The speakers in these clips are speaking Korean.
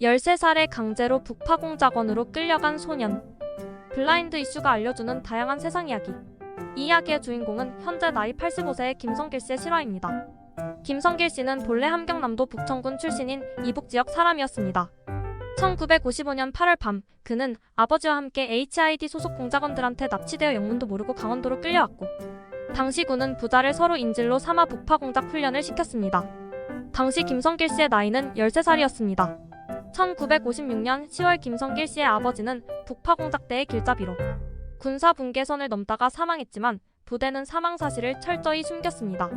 13살에 강제로 북파공작원으로 끌려간 소년. 블라인드 이슈가 알려주는 다양한 세상 이야기. 이 이야기의 주인공은 현재 나이 85세의 김성길 씨의 실화입니다. 김성길 씨는 본래 함경남도 북천군 출신인 이북 지역 사람이었습니다. 1955년 8월 밤, 그는 아버지와 함께 HID 소속 공작원들한테 납치되어 영문도 모르고 강원도로 끌려왔고, 당시 군은 부자를 서로 인질로 삼아 북파 공작 훈련을 시켰습니다. 당시 김성길 씨의 나이는 13살이었습니다. 1956년 10월 김성길 씨의 아버지는 북파 공작대의 길잡이로 군사 분계선을 넘다가 사망했지만 부대는 사망 사실을 철저히 숨겼습니다.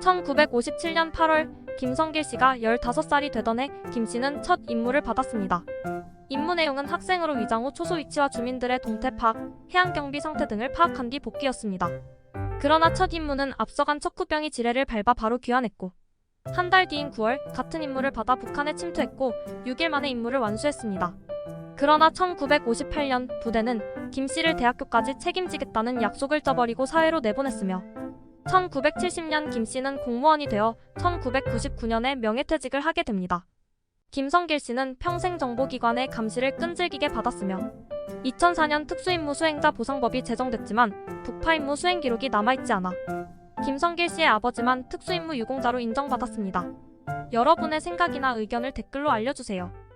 1957년 8월 김성길 씨가 15살이 되던 해 김 씨는 첫 임무를 받았습니다. 임무 내용은 학생으로 위장 후 초소 위치와 주민들의 동태 파악, 해양 경비 상태 등을 파악한 뒤 복귀였습니다. 그러나 첫 임무는 앞서간 척후병이 지뢰를 밟아 바로 귀환했고 한 달 뒤인 9월 같은 임무를 받아 북한에 침투했고 6일 만에 임무를 완수했습니다. 그러나 1958년 부대는 김 씨를 대학교까지 책임지겠다는 약속을 쪄버리고 사회로 내보냈으며 1970년 김 씨는 공무원이 되어 1999년에 명예퇴직을 하게 됩니다. 김성길 씨는 평생 정보기관의 감시를 끈질기게 받았으며 2004년 특수임무 수행자 보상법이 제정됐지만 북파 임무 수행 기록이 남아있지 않아 김성길 씨의 아버지만 특수임무 유공자로 인정받았습니다. 여러분의 생각이나 의견을 댓글로 알려주세요.